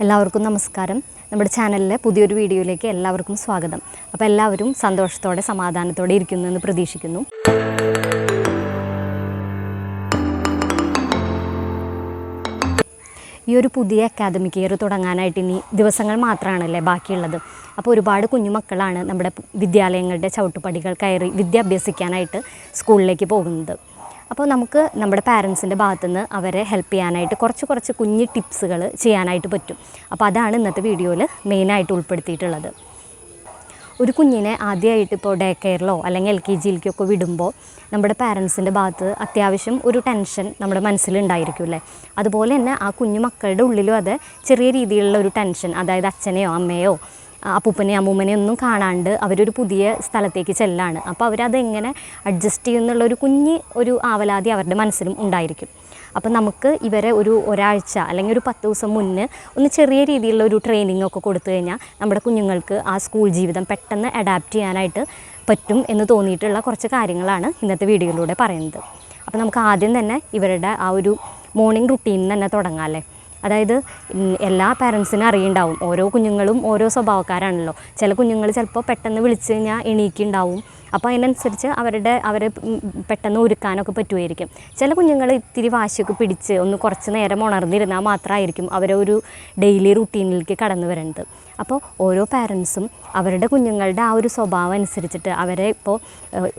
എല്ലാവർക്കും നമസ്കാരം. നമ്മുടെ ചാനലിലെ പുതിയൊരു വീഡിയോയിലേക്ക് എല്ലാവർക്കും സ്വാഗതം. അപ്പോൾ എല്ലാവരും സന്തോഷത്തോടെ സമാധാനത്തോടെ ഇരിക്കുന്നു എന്ന് പ്രതീക്ഷിക്കുന്നു. ഈ ഒരു പുതിയ അക്കാദമിക് ഇയർ തുടങ്ങാനായിട്ട് ഇനി ദിവസങ്ങൾ മാത്രമാണല്ലേ ബാക്കിയുള്ളത്. അപ്പോൾ ഒരുപാട് കുഞ്ഞുമക്കളാണ് നമ്മുടെ വിദ്യാലയങ്ങളുടെ ചവിട്ടുപടികൾ കയറി വിദ്യ അഭ്യസിക്കാനായിട്ട് സ്കൂളിലേക്ക് പോകുന്നത്. അപ്പോൾ നമുക്ക് നമ്മുടെ പാരൻസിന്റെ ഭാഗത്തുനിന്ന് അവരെ ഹെൽപ്പ് ചെയ്യാനായിട്ട് കുറച്ച് കുറച്ച് കുഞ്ഞ് ടിപ്സുകൾ ചെയ്യാനായിട്ട് പറ്റും. അപ്പോൾ അതാണ് ഇന്നത്തെ വീഡിയോയിൽ മെയിനായിട്ട് ഉൾപ്പെടുത്തിയിട്ടുള്ളത്. ഒരു കുഞ്ഞിനെ ആദ്യമായിട്ട് ഇപ്പോൾ ഡേ കെയറിലോ അല്ലെങ്കിൽ എൽ കെ ജിയിലേക്കൊക്കെ വിടുമ്പോൾ നമ്മുടെ പാരൻസിന്റെ ഭാഗത്ത് അത്യാവശ്യം ഒരു ടെൻഷൻ നമ്മുടെ മനസ്സിലുണ്ടായിരിക്കും അല്ലേ? അതുപോലെ തന്നെ ആ കുഞ്ഞു മക്കളുടെ ഉള്ളിലും അത് ചെറിയ രീതിയിലുള്ള ഒരു ടെൻഷൻ അതായത് അച്ഛനെയോ അമ്മയോ അപ്പൂപ്പനെയോ അമ്മൂമ്മനെ ഒന്നും കാണാണ്ട് അവരൊരു പുതിയ സ്ഥലത്തേക്ക് ചെല്ലാണ്. അപ്പോൾ അവരതെങ്ങനെ അഡ്ജസ്റ്റ് ചെയ്യുന്നുള്ള ഒരു കുഞ്ഞ് ഒരു ആവലാതി അവരുടെ മനസ്സിലും ഉണ്ടായിരിക്കും. അപ്പം നമുക്ക് ഇവരെ ഒരു ഒരാഴ്ച അല്ലെങ്കിൽ ഒരു പത്ത് ദിവസം മുന്നേ ഒന്ന് ചെറിയ രീതിയിലുള്ള ഒരു ട്രെയിനിങ് ഒക്കെ കൊടുത്തു കഴിഞ്ഞാൽ നമ്മുടെ കുഞ്ഞുങ്ങൾക്ക് ആ സ്കൂൾ ജീവിതം പെട്ടെന്ന് അഡാപ്റ്റ് ചെയ്യാനായിട്ട് പറ്റും എന്ന് തോന്നിയിട്ടുള്ള കുറച്ച് കാര്യങ്ങളാണ് ഇന്നത്തെ വീഡിയോയിലൂടെ പറയുന്നത്. അപ്പോൾ നമുക്ക് ആദ്യം തന്നെ ഇവരുടെ ആ ഒരു മോർണിംഗ് റുട്ടീൻ തന്നെ തുടങ്ങാം അല്ലേ? അതായത് എല്ലാ പാരൻസിനും അറിയുണ്ടാവും. ഓരോ കുഞ്ഞുങ്ങളും ഓരോ സ്വഭാവക്കാരാണല്ലോ. ചില കുഞ്ഞുങ്ങൾ ചിലപ്പോൾ പെട്ടെന്ന് വിളിച്ച് കഴിഞ്ഞാൽ എണീക്കുണ്ടാവും. അപ്പോൾ അതിനനുസരിച്ച് അവരുടെ അവരെ പെട്ടെന്ന് ഒരുക്കാനൊക്കെ പറ്റുമായിരിക്കും. ചില കുഞ്ഞുങ്ങൾ ഇത്തിരി വാശിയൊക്കെ പിടിച്ച് ഒന്ന് കുറച്ച് നേരം ഉണർന്നിരുന്നാൽ മാത്രമായിരിക്കും അവരെ ഒരു ഡെയിലി റുട്ടീനിലേക്ക് കടന്നു വരുന്നത് അപ്പോൾ ഓരോ പാരൻസും അവരുടെ കുഞ്ഞുങ്ങളുടെ ആ ഒരു സ്വഭാവം അനുസരിച്ചിട്ട് അവരെ ഇപ്പോൾ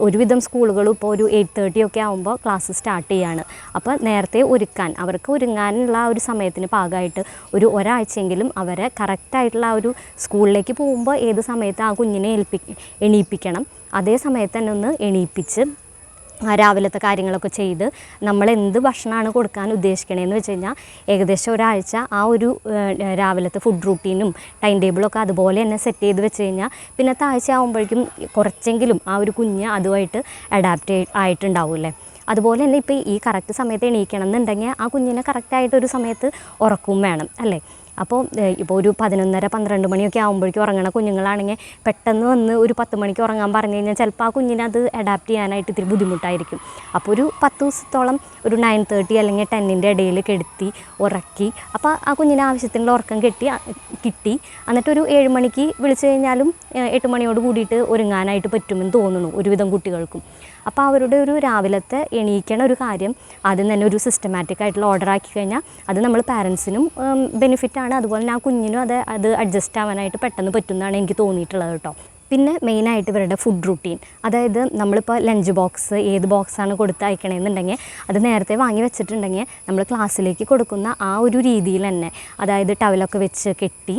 ഒരുവിധം സ്കൂളുകളും ഇപ്പോൾ ഒരു എയ്റ്റ് തേർട്ടി ഒക്കെ ആകുമ്പോൾ ക്ലാസ് സ്റ്റാർട്ട് ചെയ്യാണ്. അപ്പോൾ നേരത്തെ ഒരുക്കാൻ അവർക്ക് ഒരുങ്ങാനുള്ള ആ ഒരു സമയത്തിന് പാകമായിട്ട് ഒരു ഒരാഴ്ചയെങ്കിലും അവരെ കറക്റ്റായിട്ടുള്ള ആ ഒരു സ്കൂളിലേക്ക് പോകുമ്പോൾ ഏത് സമയത്ത് ആ കുഞ്ഞിനെ ഏൽപ്പി എണീപ്പിക്കണം. അതേ സമയത്ത് തന്നെ ഒന്ന് എണീപ്പിച്ച് രാവിലത്തെ കാര്യങ്ങളൊക്കെ ചെയ്ത് നമ്മൾ എന്ത് ഭക്ഷണമാണ് കൊടുക്കാൻ ഉദ്ദേശിക്കണേന്ന് വെച്ച് കഴിഞ്ഞാൽ ഏകദേശം ഒരാഴ്ച ആ ഒരു രാവിലത്തെ ഫുഡ് റൂട്ടീനും ടൈം ടേബിളൊക്കെ അതുപോലെ തന്നെ സെറ്റ് ചെയ്ത് വെച്ച് കഴിഞ്ഞാൽ പിന്നത്തെ ആഴ്ച ആകുമ്പോഴേക്കും കുറച്ചെങ്കിലും ആ ഒരു കുഞ്ഞ് അതുമായിട്ട് അഡാപ്റ്റ് ആയിട്ടുണ്ടാവില്ലേ അതുപോലെ തന്നെ ഇപ്പോൾ ഈ കറക്റ്റ് സമയത്ത് എണീക്കണം എന്നുണ്ടെങ്കിൽ ആ കുഞ്ഞിനെ കറക്റ്റായിട്ട് ഒരു സമയത്ത് ഉറക്കവും വേണം അല്ലേ? അപ്പോൾ ഇപ്പോൾ ഒരു പതിനൊന്നര പന്ത്രണ്ട് മണിയൊക്കെ ആകുമ്പോഴേക്കും ഉറങ്ങണ കുഞ്ഞുങ്ങളാണെങ്കിൽ പെട്ടെന്ന് വന്ന് ഒരു പത്ത് മണിക്ക് ഉറങ്ങാൻ പറഞ്ഞു കഴിഞ്ഞാൽ ചിലപ്പോൾ ആ കുഞ്ഞിനെ അത് അഡാപ്റ്റ് ചെയ്യാനായിട്ട് ഇത്തിരി ബുദ്ധിമുട്ടായിരിക്കും. അപ്പോൾ ഒരു പത്ത് ദിവസത്തോളം ഒരു നയൻ തേർട്ടി അല്ലെങ്കിൽ ടെന്നിന്റെ ഇടയിൽ കെടുത്തി ഉറക്കി അപ്പോൾ ആ കുഞ്ഞിന് ആവശ്യത്തിനുള്ള ഉറക്കം കെട്ടി കിട്ടി. എന്നിട്ടൊരു ഏഴ് മണിക്ക് വിളിച്ചു കഴിഞ്ഞാലും എട്ട് മണിയോട് കൂടിയിട്ട് ഒരുങ്ങാനായിട്ട് പറ്റുമെന്ന് തോന്നുന്നു ഒരുവിധം കുട്ടികൾക്കും. അപ്പോൾ അവരുടെ ഒരു രാവിലത്തെ എണീക്കണ ഒരു കാര്യം ആദ്യം തന്നെ ഒരു സിസ്റ്റമാറ്റിക് ആയിട്ടുള്ള ഓർഡർ ആക്കി കഴിഞ്ഞാൽ അത് നമ്മൾ പാരൻസിനും ബെനിഫിറ്റാണ് അതുപോലെ തന്നെ ആ കുഞ്ഞിനും അത് അത് അഡ്ജസ്റ്റ് ആവാനായിട്ട് പെട്ടെന്ന് പറ്റുമെന്നാണ് എനിക്ക് തോന്നിയിട്ടുള്ളത് കേട്ടോ. പിന്നെ മെയിനായിട്ട് ഇവരുടെ ഫുഡ് റുട്ടീൻ അതായത് നമ്മളിപ്പോൾ ലഞ്ച് ബോക്സ് ഏത് ബോക്സാണ് കൊടുത്ത് അയക്കണമെന്നുണ്ടെങ്കിൽ അത് നേരത്തെ വാങ്ങി വെച്ചിട്ടുണ്ടെങ്കിൽ നമ്മൾ ക്ലാസ്സിലേക്ക് കൊടുക്കുന്ന ആ ഒരു രീതിയിൽ തന്നെ അതായത് ടവലൊക്കെ വെച്ച് കെട്ടി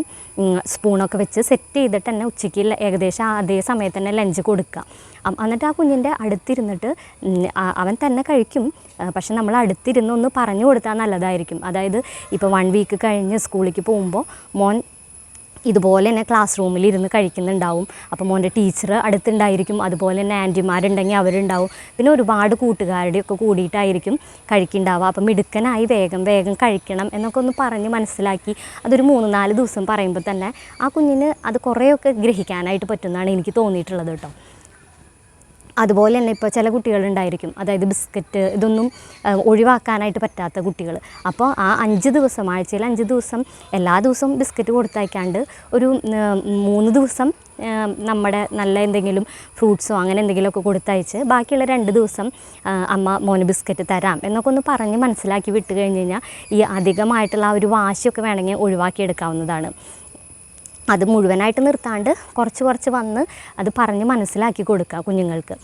സ്പൂണൊക്കെ വെച്ച് സെറ്റ് ചെയ്തിട്ട് തന്നെ ഉച്ചയ്ക്ക് ഏകദേശം അതേ സമയത്ത് തന്നെ ലഞ്ച് കൊടുക്കുക. എന്നിട്ട് ആ കുഞ്ഞിന്റെ അടുത്തിരുന്നിട്ട് അവൻ തന്നെ കഴിക്കും. പക്ഷെ നമ്മൾ അടുത്തിരുന്ന് ഒന്ന് പറഞ്ഞു കൊടുത്താൽ നല്ലതായിരിക്കും. അതായത് ഇപ്പോൾ വൺ വീക്ക് കഴിഞ്ഞ് സ്കൂളിലേക്ക് പോകുമ്പോൾ മോൻ ഇതുപോലെ തന്നെ ക്ലാസ് റൂമിൽ ഇരുന്ന് കഴിക്കുന്നുണ്ടാവും. അപ്പോൾ മോന്റെ ടീച്ചർ അടുത്തുണ്ടായിരിക്കും. അതുപോലെ തന്നെ ആന്റിമാരുണ്ടെങ്കിൽ അവരുണ്ടാവും. പിന്നെ ഒരുപാട് കൂട്ടുകാരുടെ ഒക്കെ കൂടിയിട്ടായിരിക്കും കഴിക്കുന്നുണ്ടാവുക. അപ്പം മിടുക്കനായി വേഗം വേഗം കഴിക്കണം എന്നൊക്കെ ഒന്ന് പറഞ്ഞ് മനസ്സിലാക്കി അതൊരു മൂന്ന് നാല് ദിവസം പറയുമ്പോൾ തന്നെ ആ കുഞ്ഞിന് അത് കുറേയൊക്കെ ഗ്രഹിക്കാനായിട്ട് പറ്റുമെന്നാണ് എനിക്ക് തോന്നിയിട്ടുള്ളത് കേട്ടോ. അതുപോലെ തന്നെ ഇപ്പോൾ ചില കുട്ടികളുണ്ടായിരിക്കും. അതായത് ബിസ്ക്കറ്റ് ഇതൊന്നും ഒഴിവാക്കാനായിട്ട് പറ്റാത്ത കുട്ടികൾ അപ്പോൾ ആ അഞ്ച് ദിവസം ആഴ്ചയിൽ അഞ്ച് ദിവസം എല്ലാ ദിവസവും ബിസ്ക്കറ്റ് കൊടുത്തയക്കാണ്ട് ഒരു മൂന്ന് ദിവസം നമ്മുടെ നല്ല എന്തെങ്കിലും ഫ്രൂട്ട്സോ അങ്ങനെ എന്തെങ്കിലുമൊക്കെ കൊടുത്തയച്ച് ബാക്കിയുള്ള രണ്ട് ദിവസം അമ്മ മോന് ബിസ്ക്കറ്റ് തരാം എന്നൊക്കെ ഒന്ന് പറഞ്ഞ് മനസ്സിലാക്കി വിട്ട് കഴിഞ്ഞ് കഴിഞ്ഞാൽ ഈ അധികമായിട്ടുള്ള ആ ഒരു വാശിയൊക്കെ വേണമെങ്കിൽ ഒഴിവാക്കിയെടുക്കാവുന്നതാണ്. അത് മുഴുവനായിട്ട് നിർത്താണ്ട് കുറച്ച് കുറച്ച് വന്ന് അത് പറഞ്ഞ് മനസ്സിലാക്കി കൊടുക്കുക കുഞ്ഞുങ്ങൾക്ക്.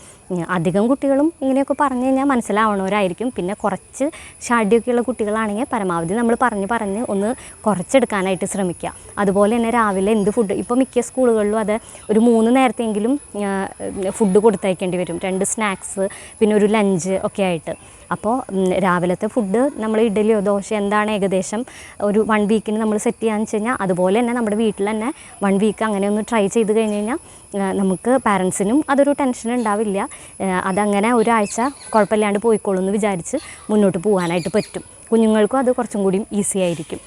അധികം കുട്ടികളും ഇങ്ങനെയൊക്കെ പറഞ്ഞു കഴിഞ്ഞാൽ മനസ്സിലാവണവരായിരിക്കും. പിന്നെ കുറച്ച് ഷാഡിയൊക്കെയുള്ള കുട്ടികളാണെങ്കിൽ പരമാവധി നമ്മൾ പറഞ്ഞ് പറഞ്ഞ് ഒന്ന് കുറച്ചെടുക്കാനായിട്ട് ശ്രമിക്കുക. അതുപോലെ തന്നെ രാവിലെ എന്ത് ഫുഡ് ഇപ്പോൾ മിക്ക സ്കൂളുകളിലും അത് ഒരു മൂന്ന് നേരത്തെങ്കിലും ഫുഡ് കൊടുത്തയക്കേണ്ടി വരും. രണ്ട് സ്നാക്സ് പിന്നെ ഒരു ലഞ്ച് ഒക്കെ ആയിട്ട്. അപ്പോൾ രാവിലത്തെ ഫുഡ് നമ്മൾ ഇഡലിയോ ദോശ എന്താണ് ഏകദേശം ഒരു വൺ വീക്കിന് നമ്മൾ സെറ്റ് ചെയ്യാന്ന് വെച്ച് കഴിഞ്ഞാൽ അതുപോലെ തന്നെ നമ്മുടെ വീട്ടിൽ തന്നെ വൺ വീക്ക് അങ്ങനെ ഒന്ന് ട്രൈ ചെയ്ത് കഴിഞ്ഞ് കഴിഞ്ഞാൽ നമുക്ക് പാരൻസിനും അതൊരു ടെൻഷൻ ഉണ്ടാവില്ല. അതങ്ങനെ ഒരാഴ്ച കുഴപ്പമില്ലാണ്ട് പോയിക്കോളൂ എന്ന് വിചാരിച്ച് മുന്നോട്ട് പോകാനായിട്ട് പറ്റും. കുഞ്ഞുങ്ങൾക്കും അത് കുറച്ചും കൂടി ഈസി ആയിരിക്കും.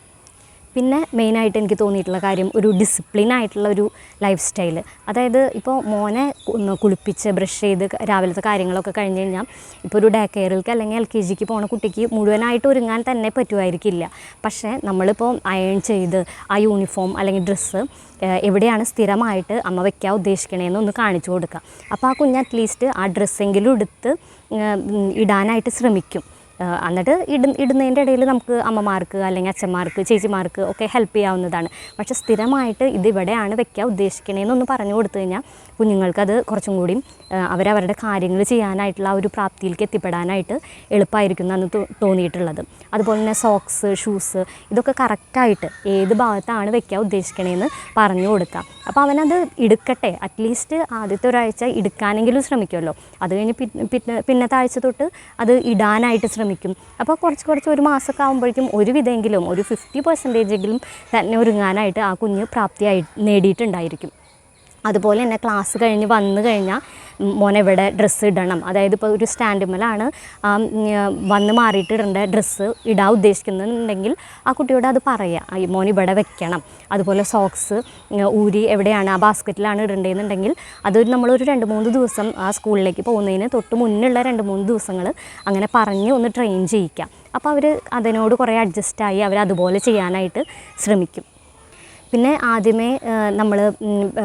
പിന്നെ മെയിനായിട്ട് എനിക്ക് തോന്നിയിട്ടുള്ള കാര്യം ഒരു ഡിസിപ്ലിൻ ആയിട്ടുള്ള ഒരു ലൈഫ് സ്റ്റൈൽ അതായത് ഇപ്പോൾ മോനെ കുളിപ്പിച്ച് ബ്രഷ് ചെയ്ത് രാവിലത്തെ കാര്യങ്ങളൊക്കെ കഴിഞ്ഞ് കഴിഞ്ഞാൽ ഇപ്പോൾ ഒരു ഡേ കെയറിലേക്ക് അല്ലെങ്കിൽ എൽ കെ ജിക്ക് പോണ കുട്ടിക്ക് മുഴുവനായിട്ട് ഒരുങ്ങാൻ തന്നെ പറ്റുമായിരിക്കില്ല. പക്ഷേ നമ്മളിപ്പോൾ അയൺ ചെയ്ത് ആ യൂണിഫോം അല്ലെങ്കിൽ ഡ്രസ്സ് എവിടെയാണ് സ്ഥിരമായിട്ട് അമ്മ വയ്ക്കാൻ ഉദ്ദേശിക്കണേന്ന് ഒന്ന് കാണിച്ചു കൊടുക്കുക. അപ്പോൾ ആ കുഞ്ഞ് അറ്റ്ലീസ്റ്റ് ആ ഡ്രസ്സെങ്കിലും എടുത്ത് ഇടാനായിട്ട് ശ്രമിക്കും. എന്നിട്ട് ഇട ഇടുന്നതിന്റെ ഇടയിൽ നമുക്ക് അമ്മമാർക്ക് അല്ലെങ്കിൽ അച്ഛന്മാർക്ക് ചേച്ചിമാർക്ക് ഒക്കെ ഹെൽപ്പ് ചെയ്യാവുന്നതാണ്. പക്ഷേ സ്ഥിരമായിട്ട് ഇതിവിടെയാണ് വെക്കാൻ ഉദ്ദേശിക്കണേന്നൊന്ന് പറഞ്ഞു കൊടുത്തു കഴിഞ്ഞാൽ കുഞ്ഞുങ്ങൾക്കത് കുറച്ചും കൂടിയും അവരവരുടെ കാര്യങ്ങൾ ചെയ്യാനായിട്ടുള്ള ഒരു പ്രാപ്തിയിലേക്ക് എത്തിപ്പെടാനായിട്ട് എളുപ്പമായിരിക്കും എന്നാണ് തോന്നിയിട്ടുള്ളത്. അതുപോലെ തന്നെ സോക്സ് ഷൂസ് ഇതൊക്കെ കറക്റ്റായിട്ട് ഏത് ഭാഗത്താണ് വെക്കാൻ ഉദ്ദേശിക്കണേന്ന് പറഞ്ഞു കൊടുക്കാം. അപ്പോൾ അവനത് എടുക്കട്ടെ. അറ്റ്ലീസ്റ്റ് ആദ്യത്തെ ഒരാഴ്ച എടുക്കാനെങ്കിലും ശ്രമിക്കുമല്ലോ. അത് കഴിഞ്ഞ് പിന്നെ പിന്നത്തെ ആഴ്ച തൊട്ട് അത് ഇടാനായിട്ട് ശ്രമിക്കും. അപ്പോൾ കുറച്ച് കുറച്ച് ഒരു മാസമൊക്കെ ആകുമ്പോഴേക്കും ഒരുവിധമെങ്കിലും ഒരു ഫിഫ്റ്റി പെർസെന്റേജെങ്കിലും തന്നെ ഒരുങ്ങാനായിട്ട് ആ കുഞ്ഞ് പ്രാപ്തിയായി നേടിയിട്ടുണ്ടായിരിക്കും. അതുപോലെ തന്നെ ക്ലാസ് കഴിഞ്ഞ് വന്നു കഴിഞ്ഞാൽ മോനെ ഇവിടെ ഡ്രസ്സ് ഇടണം. അതായത് ഇപ്പോൾ ഒരു സ്റ്റാൻഡുമ്മലാണ് വന്ന് മാറിയിട്ട് ഇടേണ്ട ഡ്രസ്സ് ഇടാൻ ഉദ്ദേശിക്കുന്നുണ്ടെങ്കിൽ ആ കുട്ടിയോട് അത് പറയുക ഈ മോൻ ഇവിടെ വെക്കണം. അതുപോലെ സോക്സ് ഊരി എവിടെയാണ് ആ ബാസ്ക്കറ്റിലാണ് ഇടേണ്ടതെന്നുണ്ടെങ്കിൽ അത് നമ്മളൊരു രണ്ട് മൂന്ന് ദിവസം ആ സ്കൂളിലേക്ക് പോകുന്നതിന് തൊട്ട് മുന്നുള്ള രണ്ട് മൂന്ന് ദിവസങ്ങൾ അങ്ങനെ പറഞ്ഞ് ഒന്ന് ട്രെയിൻ ചെയ്യിക്കാം. അപ്പോൾ അവർ അതിനോട് കുറേ അഡ്ജസ്റ്റായി അവർ അതുപോലെ ചെയ്യാനായിട്ട് ശ്രമിക്കും. പിന്നെ ആദ്യമേ നമ്മൾ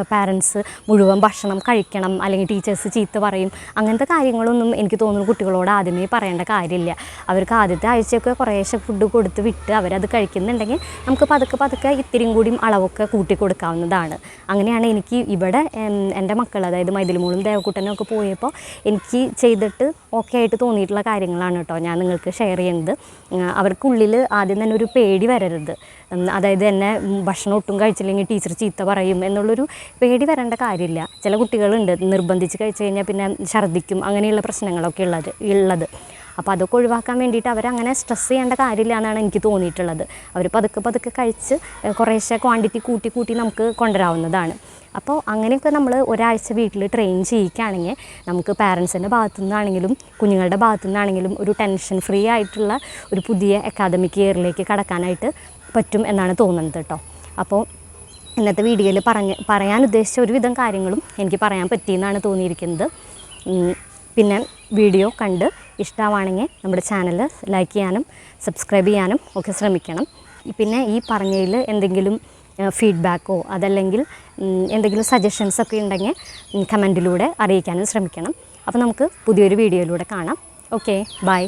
പാരൻസ് മുഴുവൻ ഭക്ഷണം കഴിക്കണം അല്ലെങ്കിൽ ടീച്ചേഴ്സ് ചീത്ത പറയും. അങ്ങനത്തെ കാര്യങ്ങളൊന്നും എനിക്ക് തോന്നുന്നു കുട്ടികളോട് ആദ്യമേ പറയേണ്ട കാര്യമില്ല. അവർക്ക് ആദ്യത്തെ ആഴ്ചയൊക്കെ കുറേശ്ശെ ഫുഡ് കൊടുത്ത് വിട്ട് അവരത് കഴിക്കുന്നുണ്ടെങ്കിൽ നമുക്ക് പതുക്കെ പതുക്കെ ഇത്തിരിയും കൂടിയും അളവൊക്കെ കൂട്ടി കൊടുക്കാവുന്നതാണ്. അങ്ങനെയാണ് എനിക്ക് ഇവിടെ എന്റെ മക്കൾ അതായത് മൈതിലിമൂളും ദേവക്കുട്ടനും ഒക്കെ പോയപ്പോൾ എനിക്ക് ചെയ്തിട്ട് ഓക്കെ ആയിട്ട് തോന്നിയിട്ടുള്ള കാര്യങ്ങളാണ് കേട്ടോ ഞാൻ നിങ്ങൾക്ക് ഷെയർ ചെയ്യുന്നത്. അവർക്കുള്ളിൽ ആദ്യം തന്നെ ഒരു പേടി വരരുത്. അതായത് എന്നെ ഭക്ഷണം ഒട്ടും കഴിച്ചില്ലെങ്കിൽ ടീച്ചർ ചീത്ത പറയും എന്നുള്ളൊരു പേടി വരേണ്ട കാര്യമില്ല. ചില കുട്ടികളുണ്ട് നിർബന്ധിച്ച് കഴിച്ചു കഴിഞ്ഞാൽ പിന്നെ ഛർദ്ദിക്കും അങ്ങനെയുള്ള പ്രശ്നങ്ങളൊക്കെ ഉള്ളത് ഉള്ളത്. അപ്പോൾ അതൊക്കെ ഒഴിവാക്കാൻ വേണ്ടിയിട്ട് അവരങ്ങനെ സ്ട്രെസ് ചെയ്യേണ്ട കാര്യമില്ല എന്നാണ് എനിക്ക് തോന്നിയിട്ടുള്ളത്. അവർ പതുക്കെ പതുക്കെ കഴിച്ച് കുറേശ്ശെ ക്വാണ്ടിറ്റി കൂട്ടി കൂട്ടി നമുക്ക് കൊണ്ടുവരാവുന്നതാണ്. അപ്പോൾ അങ്ങനെയൊക്കെ നമ്മൾ ഒരാഴ്ച വീട്ടിൽ ട്രെയിൻ ചെയ്യിക്കുകയാണെങ്കിൽ നമുക്ക് പാരൻസിന്റെ ഭാഗത്തു നിന്നാണെങ്കിലും കുഞ്ഞുങ്ങളുടെ ഭാഗത്തു നിന്നാണെങ്കിലും ഒരു ടെൻഷൻ ഫ്രീ ആയിട്ടുള്ള ഒരു പുതിയ അക്കാദമിക് ഇയറിലേക്ക് കടക്കാനായിട്ട് പറ്റും എന്നാണ് തോന്നുന്നത് കേട്ടോ. അപ്പോൾ ഇന്നത്തെ വീഡിയോയിൽ പറഞ്ഞ് പറയാൻ ഉദ്ദേശിച്ച ഒരുവിധം കാര്യങ്ങളും എനിക്ക് പറയാൻ പറ്റിയെന്നാണ് തോന്നിയിരിക്കുന്നത്. പിന്നെ വീഡിയോ കണ്ട് ഇഷ്ടമാണെങ്കിൽ നമ്മുടെ ചാനൽ ലൈക്ക് ചെയ്യാനും സബ്സ്ക്രൈബ് ചെയ്യാനും ഒക്കെ ശ്രമിക്കണം. പിന്നെ ഈ പറഞ്ഞതിൽ എന്തെങ്കിലും ഫീഡ്ബാക്കോ അതല്ലെങ്കിൽ എന്തെങ്കിലും സജഷൻസ് ഒക്കെ ഉണ്ടെങ്കിൽ കമന്റിലൂടെ അറിയിക്കാനും ശ്രമിക്കണം. അപ്പോൾ നമുക്ക് പുതിയൊരു വീഡിയോയിലൂടെ കാണാം. Okay bye